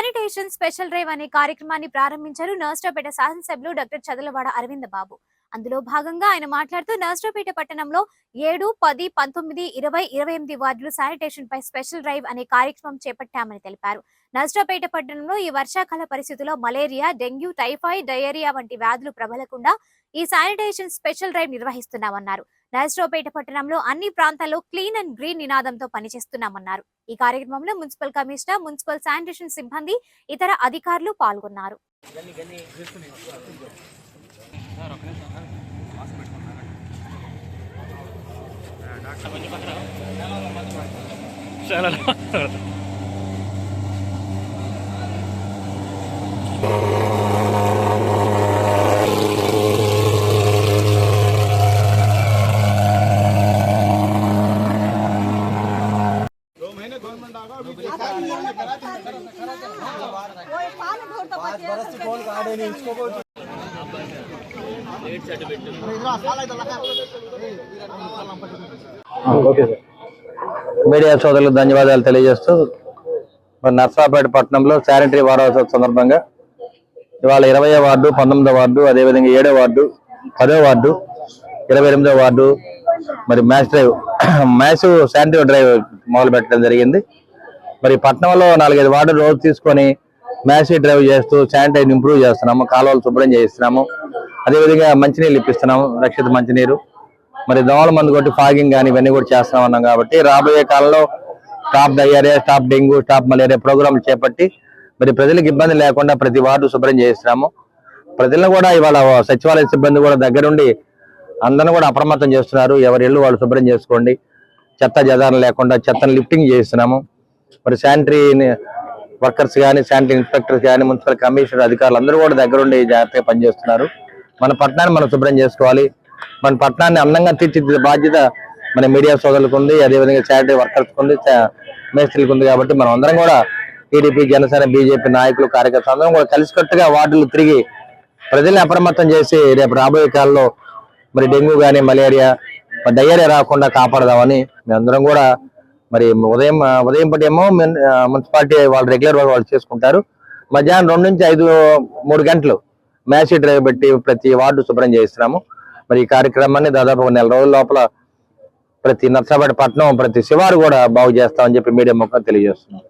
Special drive అనే కార్యక్రమాన్ని ప్రారంభించారు నర్సరావుపేట శాసనసభ్యులు డాక్టర్ చదలవాడ అరవింద బాబు. అందులో భాగంగా ఆయన మాట్లాడుతూ నర్సరావుపేట పట్టణంలో ఏడు పది పంతొమ్మిది ఇరవై ఇరవై ఎనిమిది వార్డులు శానిటేషన్ పై స్పెషల్ డ్రైవ్ అనే కార్యక్రమం చేపట్టామని తెలిపారు. నర్సరావుపేట పట్టణంలో ఈ వర్షాకాల పరిస్థితుల్లో మలేరియా డెంగ్యూ టైఫాయిడ్ డయేరియా వంటి వ్యాధులు ప్రబలకుండా ఈ శానిటేషన్ స్పెషల్ డ్రైవ్ నిర్వహిస్తున్నామన్నారు. నరసరావుపేట పట్టణంలో అన్ని ప్రాంతాల్లో క్లీన్ అండ్ గ్రీన్ నినాదంతో పనిచేస్తున్నామన్నారు. ఈ కార్యక్రమంలో మున్సిపల్ కమిషనర్ మున్సిపల్ శానిటేషన్ సిబ్బంది ఇతర అధికారులు పాల్గొన్నారు. ఓకే మీడియా సోదరులకు ధన్యవాదాలు తెలియజేస్తూ మరి నర్సాపేట పట్టణంలో శానిటరీ వారోత్సవం సందర్భంగా ఇవాళ ఇరవై వార్డు పంతొమ్మిదో వార్డు అదేవిధంగా ఏడో వార్డు పదో వార్డు ఇరవై ఎనిమిదో వార్డు మరి match drive match sanitary drive మొదలు పెట్టడం జరిగింది. మరి పట్టణంలో నాలుగైదు వార్డు రోజు తీసుకొని మ్యాసీ డ్రైవ్ చేస్తూ శానిటైజ్ ఇంప్రూవ్ చేస్తున్నాము కాలువలు శుభ్రం చేయిస్తున్నాము. అదేవిధంగా మంచినీళ్ళు ఇప్పిస్తున్నాము రక్షిత మంచినీరు. మరి దోమల మందు కొట్టి ఫాగింగ్ కానీ ఇవన్నీ కూడా చేస్తున్నాం అన్నాం కాబట్టి రాబోయే కాలంలో stop diarrhoea stop dengue stop malaria programme చేపట్టి మరి ప్రజలకు ఇబ్బంది లేకుండా ప్రతి వార్డు శుభ్రం చేస్తున్నాము ప్రజలను కూడా ఇవాళ సచివాలయ సిబ్బంది కూడా దగ్గరుండి అందరిని కూడా అప్రమత్తం చేస్తున్నారు. ఎవరి ఇళ్ళు వాళ్ళు శుభ్రం చేసుకోండి. చెత్త జదారం లేకుండా చెత్తను లిఫ్టింగ్ చేస్తున్నాము మరి శానిటరీ వర్కర్స్ కానీ శానిటరీ ఇన్స్పెక్టర్స్ కానీ మున్సిపల్ కమిషనర్ అధికారులు అందరూ కూడా దగ్గరుండి జాగ్రత్తగా పనిచేస్తున్నారు. మన పట్టణాన్ని మనం శుభ్రం చేసుకోవాలి. మన పట్టణాన్ని అందంగా తీర్చిదిద్దే బాధ్యత మన మీడియా సోదరులకు ఉంది. అదేవిధంగా శానిటరీ వర్కర్స్ ఉంది. మేస్త్రీలకు ఉంది కాబట్టి మనం అందరం కూడా టీడీపీ జనసేన బీజేపీ నాయకులు కార్యకర్తలు అందరం కూడా కలిసికట్టుగా వార్డులు తిరిగి ప్రజల్ని అప్రమత్తం చేసి రేపు రాబోయే కాలంలో మరి డెంగ్యూ కానీ మలేరియా మరి డయేరియా రాకుండా కాపాడదామని మేమందరం కూడా మరి ఉదయం ఉదయం పటేమో ఏమో మున్సిపాలిటీ వాళ్ళు రెగ్యులర్ వర్క్ వాళ్ళు చేసుకుంటారు. మధ్యాహ్నం రెండు నుంచి ఐదు మూడు గంటలు మ్యాచ్ డ్రైవ్ పెట్టి ప్రతి వార్డు శుభ్రం చేయిస్తున్నాము. మరి ఈ కార్యక్రమాన్ని దాదాపు నెల రోజుల లోపల ప్రతి నర్సాపేట పట్టణం ప్రతి శివారు కూడా బాగు చేస్తామని చెప్పి మీడియా ముఖం తెలియజేస్తున్నాం.